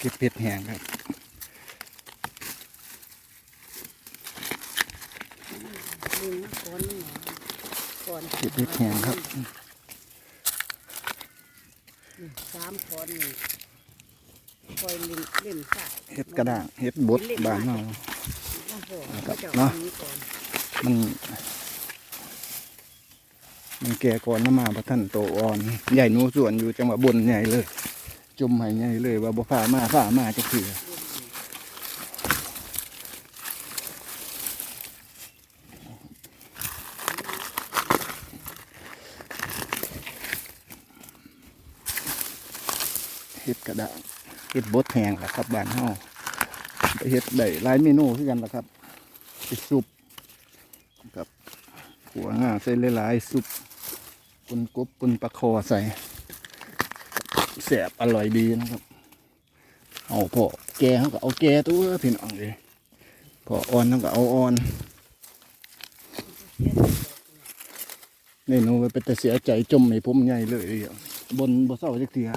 เก็บเห็ดแห้งครับดึงมาก่อนนี่หน่อยก่อนเก็บเห็ดแห้งครับสามก่อนนี่คอยเล่นเล่นสายเห็ดกระด้างเห็ดบดบานเนาะโอ้โหครับเจ้าเนาะมันมันแก่ก่อนน้ำมาพระท่านโตอ่อน ใหญ่หนูส่วนอยู่จังหวะบนใหญ่เลย จุ่มให้ใหญ่เลยว่าบ่ฝ่ามาฝ่ามาจะคือเห็ดกระดางเห็ดบดแห้งล่ะครับบ้านเฮาเห็ดได้หลายเมนูคือกันล่ะครับไปซุปกับหัวง่าใส่หลายๆซุปปุนกบปุนปลาคอใส่ แสบอร่อยดีนะครับเอาพอแกเขาก็เอาแกตัวพี่น้องเลยพออ่อนเขาก็เอาอ่อนนี่หนูไปเป็นแต่เสียใจจมให้ผมใหญ่เลยเดียวบนบ่เศร้าจักเทีย